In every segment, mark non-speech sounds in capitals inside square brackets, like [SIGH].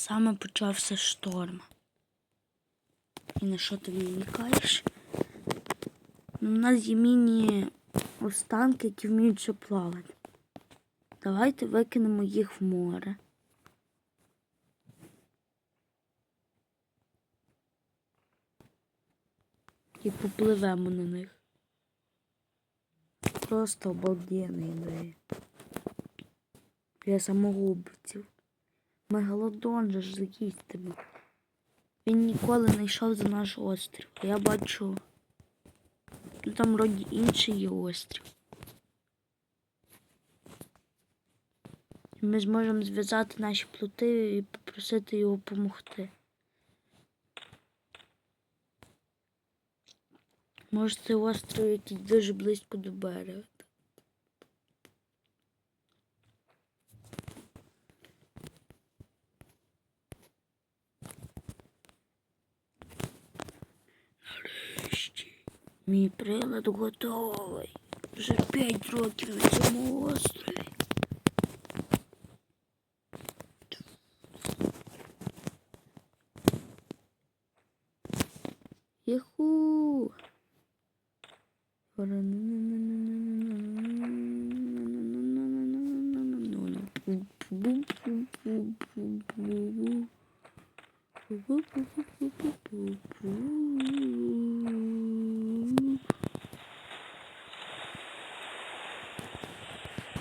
Саме почався шторм. І на що ти відвлікаєш? Ну, У нас є міні останки, які вміють ще плавати. Давайте викинемо їх в море. І попливемо на них. Просто обалденна ідея. Я самогубців. Мегалодон же ж заїсть тебе. Він ніколи не йшов за наш острів. Я бачу. Ну там вроді інший є острів. Ми зможемо зв'язати наші плоти і попросити його допомогти. Може це острів який дуже близько до берега. мій прилад готовий. Вже п'ять років на цьому острові. Яху!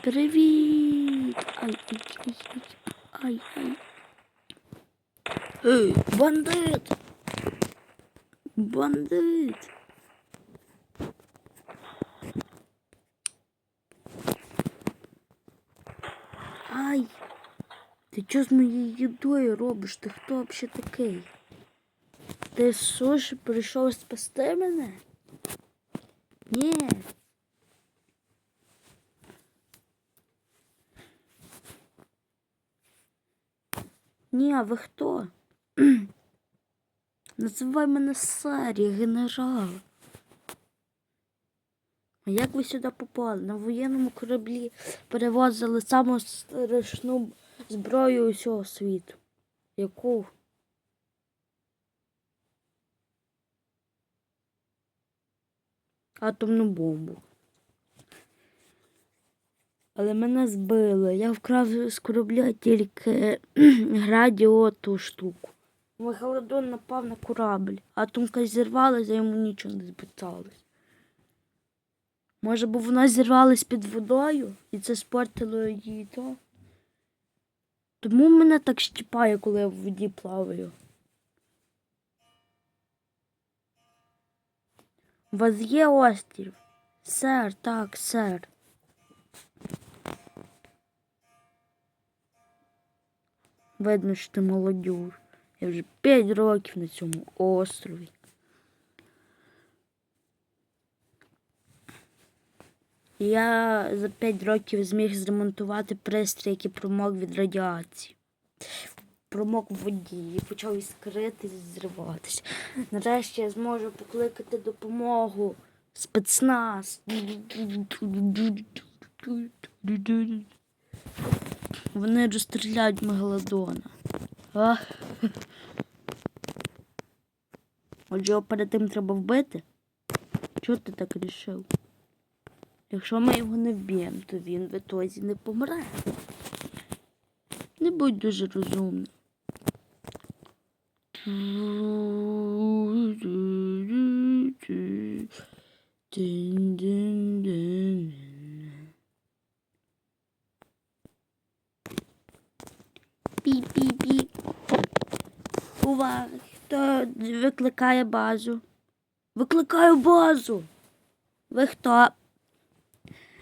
Привіт! Ай, ай, ай, ай, ай, ай. Ей, бандит! Бандит! Ай! Ти що з моєю їдою робиш? Ти хто взагалі такий? Ти суші прийшов спасти мене? Ні. Ні, а ви хто? [CLEARS THROAT] Називай мене Сарі, генерал. А як ви сюди попали? На воєнному кораблі перевозили саму страшну зброю усього світу. Яку? Атомну бомбу. Але мене збили. Я вкрав з корабля тільки [CLEARS THROAT] градіоту штуку. Мегалодон напав на корабль. Атомка зірвалася, йому нічого не збиталось. Може, бо вона зірвалась під водою і це спортило її то. Тому мене так щіпає, коли я в воді плаваю. У вас є острів? Сер, так, сер. Видно, що ти молодюж. Я вже 5 років на цьому острові. Я за 5 років зміг зремонтувати пристрій, який промок від радіації. Промок в воді і почав іскритись, зриватися. Нарешті я зможу покликати допомогу. Спецназ. Вони розстріляють мегалодона. А? Отже, його перед тим треба вбити. Чого ти так рішив? Якщо ми його не вб'ємо, то він в ітозі не помре. Не будь дуже розумним. Пі-пі-пі. Хто викликає базу? Викликаю базу. Ви хто?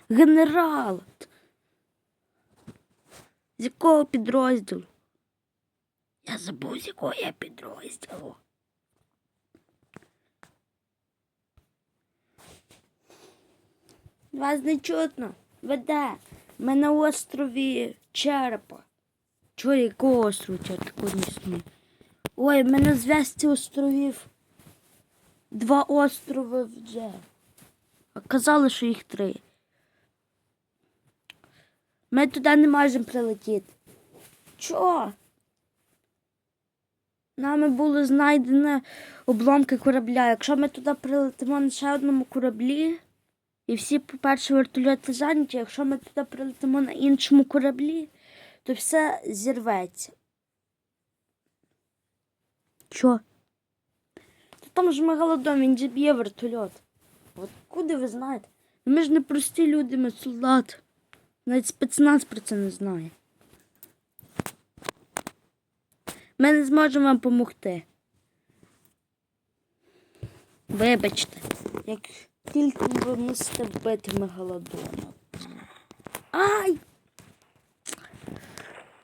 Генерал. З якого підрозділу? Я забув, з якого я підрозділу. Вас не чутно. Веде. Ми на острові Черепа. Чого якого острову Черепа не існує? Ой, ми на зв'язці островів. Два острови вже. А казали, що їх три. Ми туди не можемо прилетіти. Чого? нами були знайдені обломки корабля. Якщо ми туди прилетимо на ще одному кораблі, і всі, по-перше, вертольоти зайняті, якщо ми туди прилетимо на іншому кораблі, то все зірветься. Що? Та там ж мегалодон, він зіб'є вертольот. От куди ви знаєте? Ми ж не прості люди, ми солдати. Навіть спецназ про це не знає. Ми не зможемо вам допомогти. Вибачте, як тільки ви мусите вбити мегалодона. Ай!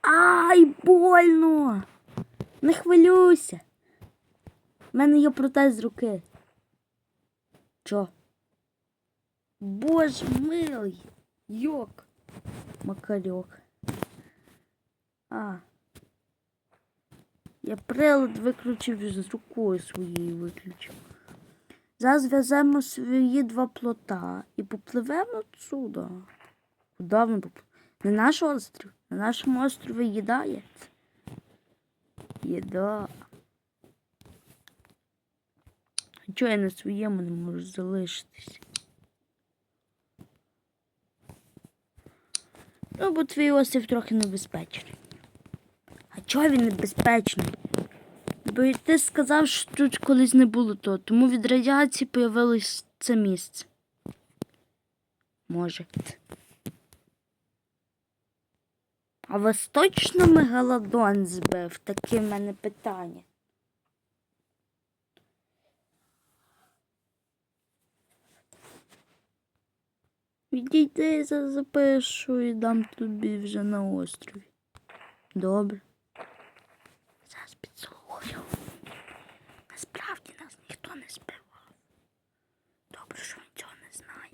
Ай, больно! Не хвилюйся. У мене є протез з руки. Чо? Боже милий, йок, макарьок. А. Я прилад виключив з рукою своєю виключив. Зараз в'яземо свої два плота і попливемо отсюда. Куди ми попливемо? На наш острів. На нашому острові їда є. Їда. А чого я на своєму не можу залишитися? Ну, бо твій острів трохи небезпечний. А чого він небезпечний? Бо ти сказав, що тут колись не було того, тому від радіації появилось це місце. Може. А вас точно мегалодон збив? Таке в мене питання. Відійди, я запишу і дам тобі вже на острові. Добре. Зараз підслухаю. Насправді нас ніхто не збивав. Добре, що він цього не знає.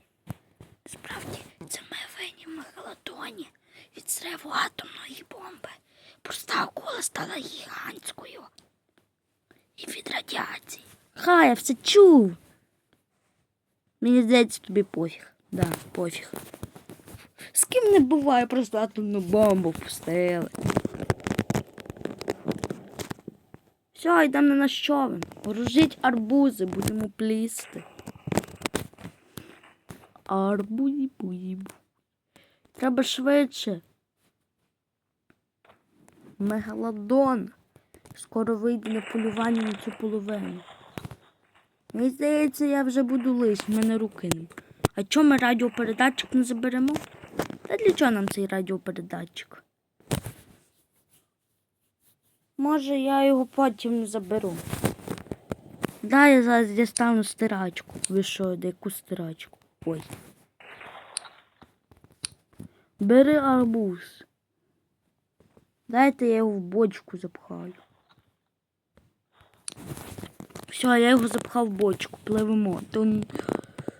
Насправді це ми винні в мегалодоні від зриву атомної бомби. Проста акула стала гігантською. І від радіації. Хай, я все чув. Мені здається, тобі пофіг. Да, пофіг. З ким не буває, просто атомну бомбу пустили. Все, йдемо на наш човен. Ворожіть арбузи, будемо плісти. Арбузі бузі. Треба швидше. Мегалодон. Скоро вийде на полювання на цю половину. Мені здається, я вже буду лиш, в мене руки не. А чому ми радіопередатчик не заберемо? Та для чого нам цей радіопередатчик? Може, я його потім заберу. Да, я зараз дістану стирачку. Ви що, де яку стирачку? Ой. Бери арбуз. Дайте я його в бочку запхаю. Все, я його запхав в бочку. Пливемо.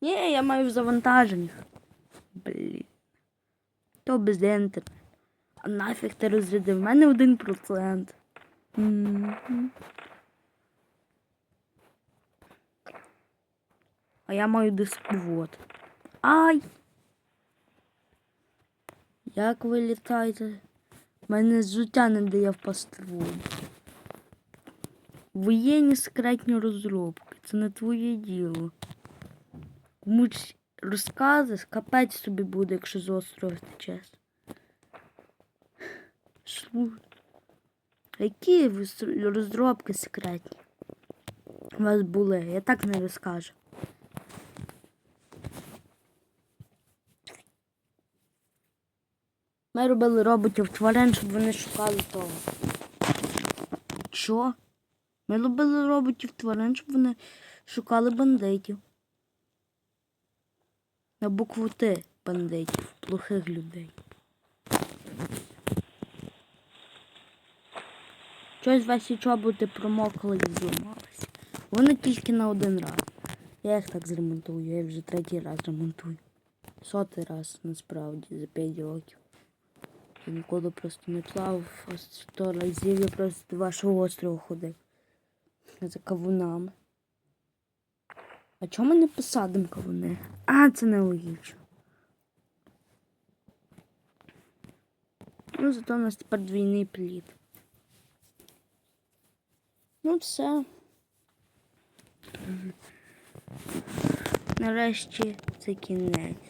Ні, я маю в завантаженнях. Блін. То без інтернету. А нафіг ти розрядив? У мене один процент. А я маю дисковод. Ай! Як ви літаєте? Мене зуття не дає в воду. Воєнні секретні розробки. Це не твоє діло. Комусь розкази, капець собі буде, якщо з острова втечеш. Слухай. Які розробки секретні? У вас були, я так не розкажу. Ми робили роботів тварин, щоб вони шукали того. Що? Ми робили роботів тварин, щоб вони шукали бандитів. На букву Т бандитів, плохих людей. Щось ваші чоботи промокли і зламалися. Вони тільки на один раз. Я їх так зремонтую, я вже третій раз ремонтую. Сотий раз насправді за 5 років. Я ніколи просто не плавав, а сто разів я просто до вашого острова ходив. За кавунами. А чому ми не посадимо кавуни? А, це нелогічно. Ну, зато у нас тепер двійний плід. Ну, все. Нарешті це кінець.